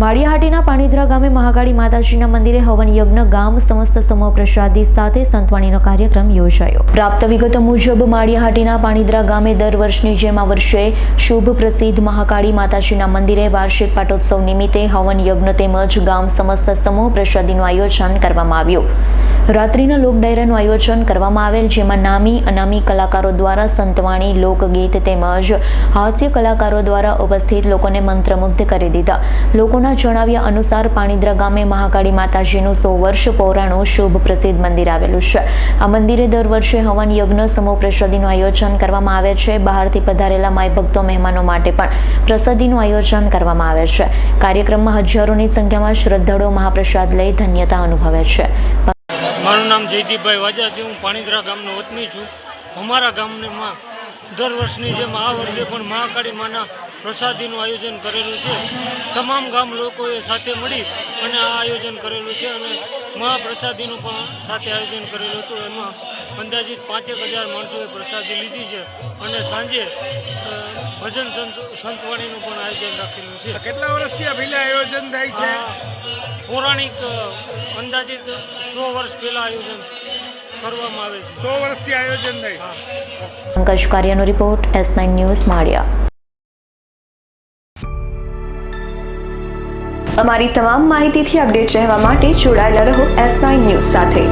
માળિયાહાટીના પાણીધરા ગામે મહાકાળી માતાજીના મંદિરે હવન યજ્ઞ ગામ સમસ્ત સમૂહ પ્રસાદી સાથે સંતવાણીનો કાર્યક્રમ યોજાયો. પ્રાપ્ત વિગતો મુજબ, માળિયાહાટીના પાણીધરા ગામે દર વર્ષની જેમ આ વર્ષે શુભ પ્રસિદ્ધ મહાકાળી માતાજીના મંદિરે વાર્ષિક પાટોત્સવ નિમિત્તે હવન યજ્ઞ તેમજ ગામ સમસ્ત સમૂહ પ્રસાદીનું આયોજન કરવામાં આવ્યું. રાત્રિના લોક ડાયરાનું આયોજન કરવામાં આવેલ, જેમાં નામી, અનામી કલાકારો દ્વારા સંતવાણી, લોકગીત તેમજ હાસ્ય કલાકારો દ્વારા ઉપસ્થિત લોકોને મંત્રમુગ્ધ કરી દીધા. લોકોના જણાવ્યા અનુસાર, પાણીદ્રા ગામે મહાકાળી માતાજીનું સો વર્ષ પૌરાણું શુભ પ્રસિદ્ધ મંદિર આવેલું છે. આ મંદિરે દર વર્ષે હવન યજ્ઞ, સમૂહ પ્રસાદીનું આયોજન કરવામાં આવે છે. બહારથી પધારેલા માય ભક્તો મહેમાનો માટે પણ પ્રસાદીનું આયોજન કરવામાં આવે છે. કાર્યક્રમમાં હજારોની સંખ્યામાં શ્રદ્ધાળુઓ મહાપ્રસાદ લઈ ધન્યતા અનુભવે છે. મારું નામ જયદીપભાઈ વાજા છે હું પાણીદરા ગામનો વતની છું. અમારા ગામમાં દર વર્ષની જેમ આ વર્ષે પણ મહાકાળી માના પ્રસાદીનું આયોજન કરેલું છે. તમામ ગામ લોકોએ સાથે મળી અને આ આયોજન કરેલું છે અને મહાપ્રસાદીનું પણ સાથે આયોજન કરેલું હતું. એમાં અંદાજિત પાંચેક હજાર માણસોએ પ્રસાદી લીધી છે અને સાંજે ભજન સંત સંતવાણીનું પણ આયોજન રાખેલું છે. કેટલા વર્ષથી પહેલા આયોજન થાય છે? પૌરાણિક અંદાજિત સો વર્ષ પહેલાં આયોજન કરવામાં આવે છે. સો વર્ષથી આયોજન થાય પંકજ કાર્યનો report S nine news Maliya. અમારી તમામ માહિતીથી અપડેટ રહેવા માટે જોડાયેલા રહો એસ નાઇન ન્યૂઝ સાથે.